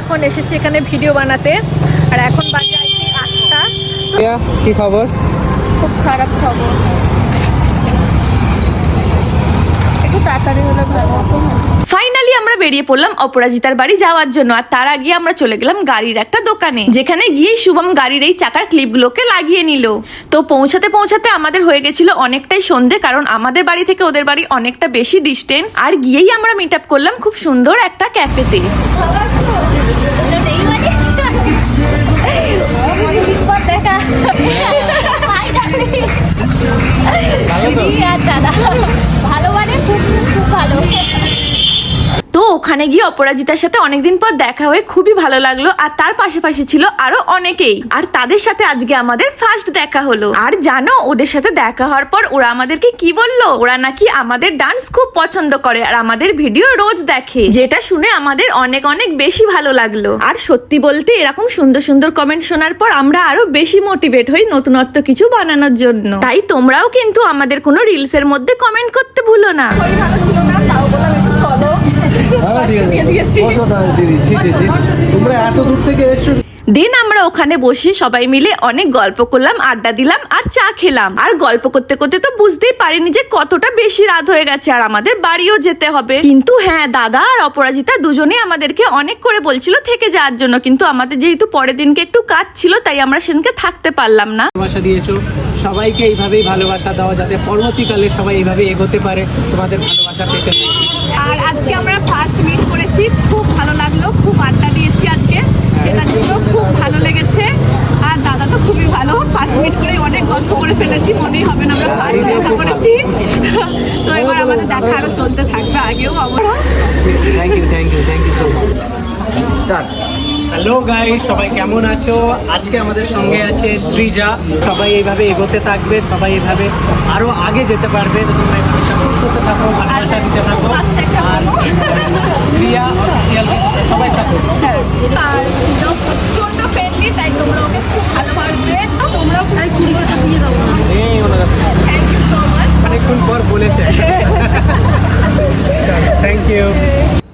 এখন এসেছি এখানে ভিডিও বানাতে আর এখন বাজে আটটা। কি খবর? খুব খারাপ খবর। একটু তাড়াতাড়ি হলে ভালো ফাইনালি আমরা বেরিয়ে পড়লাম অপরাজিতার বাড়ি যাওয়ার জন্য আর তার আগে আমরা চলে গেলাম গাড়ির একটা দোকানে যেখানে গিয়ে শুভম গাড়ির এই চাকার ক্লিপগুলোকে লাগিয়ে নিল। তো পৌঁছাতে পৌঁছাতে আমাদের হয়ে গেছিল অনেকটাই সন্ধে কারণ আমাদের বাড়ি থেকে ওদের বাড়ি অনেকটা বেশি ডিস্টেন্স আর গিয়েই আমরা মিট আপ করলাম খুব সুন্দর একটা ক্যাফেতে ভালো মানে খুব খুব ভালো। ওখানে গিয়ে অপরাজিতার সাথে অনেকদিন পর দেখা হয়ে খুবই ভালো লাগল, আর তার পাশাপাশি ছিল আরও অনেকেই। আর তাদের সাথে আজকে আমাদের ফার্স্ট দেখা হলো। আর জানো, ওদের সাথে দেখা হওয়ার পর ওরা আমাদেরকে কি বলল? ওরা নাকি আমাদের ডান্স খুব পছন্দ করে, আর আমাদের ভিডিও রোজ দেখে, যেটা শুনে আমাদের অনেক অনেক বেশি ভালো লাগল। আর সত্যি বলতে, এরকম সুন্দর সুন্দর কমেন্ট শোনার পর আমরা আরও বেশি মোটিভেট হই নতুনত্ব কিছু বানানোর জন্য। তাই তোমরাও কিন্তু আমাদের কোনো রিলস এর মধ্যে কমেন্ট করতে ভুলো না। হ্যাঁ, ঠিক আছে। বসো দিদি, ছি, ছি, ছি। তোমরা এত দূর থেকে এসছো দেন আমরা ওখানে বসে সবাই মিলে অনেক গল্প করলাম আড্ডা দিলাম আর চা খেলাম। আর গল্প করতে করতে তো বুঝতেই পারিনি যে কতটা বেশি রাত হয়ে গেছে আর আমাদের বাড়িও যেতে হবে। কিন্তু হ্যাঁ দাদা আর অপরাজিতা দুজনেই আমাদেরকে অনেক করে বলছিল থেকে যাওয়ার জন্য। কিন্তু আমাদের যেহেতু পরের দিনকে একটু কাজ ছিল তাই আমরা সেদিনকে থাকতে পারলাম না। ভালোবাসা দিয়েছ। সবাইকে এইভাবেই ভালোবাসা দাও যাতে পরবর্তীকালে সবাই এইভাবে এগোতে পারে তোমাদের ভালোবাসা পেতে আর আজকে আমরা ফার্স্ট মিট করেছি খুব ভালো লাগল খুব আড্ডা দিয়েছি আজকে সেটার জন্য খুব ভালো লেগেছে আর দাদা তো খুবই ভালো ফার্স্ট মিট করে অনেক গল্প করে ফেলেছি মনেই হবে না আমরা ফার্স্ট দেখা করেছি তো এবার আমাদের দেখা আরও চলতে থাকবে আগেও আমরা thank you thank you thank you so much start hello guy সবাই কেমন আছো? আজকে আমাদের সঙ্গে আছে সৃজা। সবাই এইভাবে এগোতে থাকবে সবাই এইভাবে আরও আগে যেতে পারবে। তো তোমরা এইভাবে সাপোর্ট করতে থাকো ভালোবাসা দিতে থাকো। আচ্ছা, আর প্রিয়া অফিসিয়াল সবাই সাপোর্ট আর সুযোগ ফ্রেন্ডলি তাই তোমরা ওকে খুব ভালোবাসবে। তো তোমরাও খুব দিয়ে দাও। এই ওনার কাছে। থ্যাংক ইউ সো মাচ অনেকক্ষণ পর বলেছে। থ্যাংক ইউ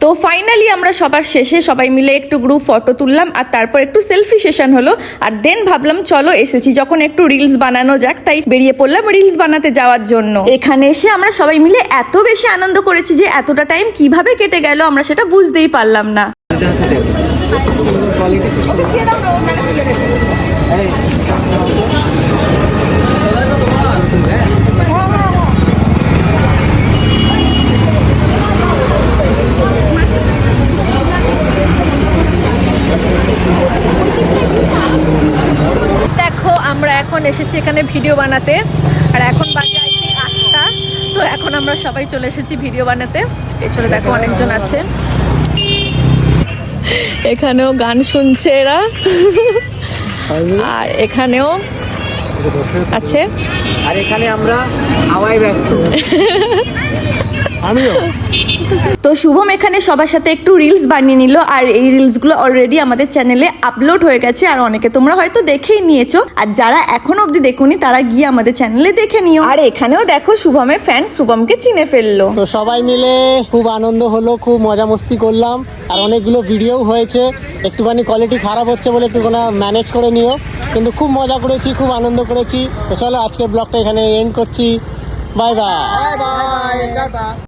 তো ফাইনালি আমরা সবার শেষে সবাই মিলে একটু গ্রুপ ফটো তুললাম আর তারপর একটু সেলফি সেশন হলো আর দেন ভাবলাম চলো এসেছি। যখন একটু রিলস বানানো যাক তাই বেরিয়ে পড়লাম রিলস বানাতে যাওয়ার জন্য। এখানে এসে আমরা সবাই মিলে এত বেশি আনন্দ করেছি যে এতটা টাইম কীভাবে কেটে গেল আমরা সেটা বুঝতেই পারলাম না কোয়ালিটি দিয়ে দাও না ও তাহলে তুলে দেবে দেখো আমরা এখন এসেছি এখানে ভিডিও বানাতে। আর এখন বাজে think আটটা। তো এখন আমরা সবাই চলে এসেছি ভিডিও বানাতে। পেছনে দেখো অনেকজন আছে। এখানেও গান শুনছে এরা। আর এখানেও আছে। আর এখানে আমরা হাওয়ায় ব্যস্ত। আমিও। তো শুভম এখানে সবার সাথে একটু রিলস বানিয়ে নিল আর এই রিলসগুলো অলরেডি আমাদের চ্যানেলে আপলোড হয়ে গেছে আর অনেকে তোমরা হয়তো দেখেই নিয়েছো। আর যারা এখনও অবধি দেখোনি তারা গিয়ে আমাদের চ্যানেলে দেখে নিও। আর এখানেও দেখো শুভমের ফ্যান শুভমকে চিনে ফেলল। তো সবাই মিলে খুব আনন্দ হলো খুব মজা মস্তি করলাম আর অনেকগুলো ভিডিও হয়েছে। একটুখানি কোয়ালিটি খারাপ হচ্ছে বলে একটু ম্যানেজ করে নিও। কিন্তু খুব মজা করেছি খুব আনন্দ করেছি। তো চলো আজকের ব্লগটা এখানে এন্ড করছি। Bye bye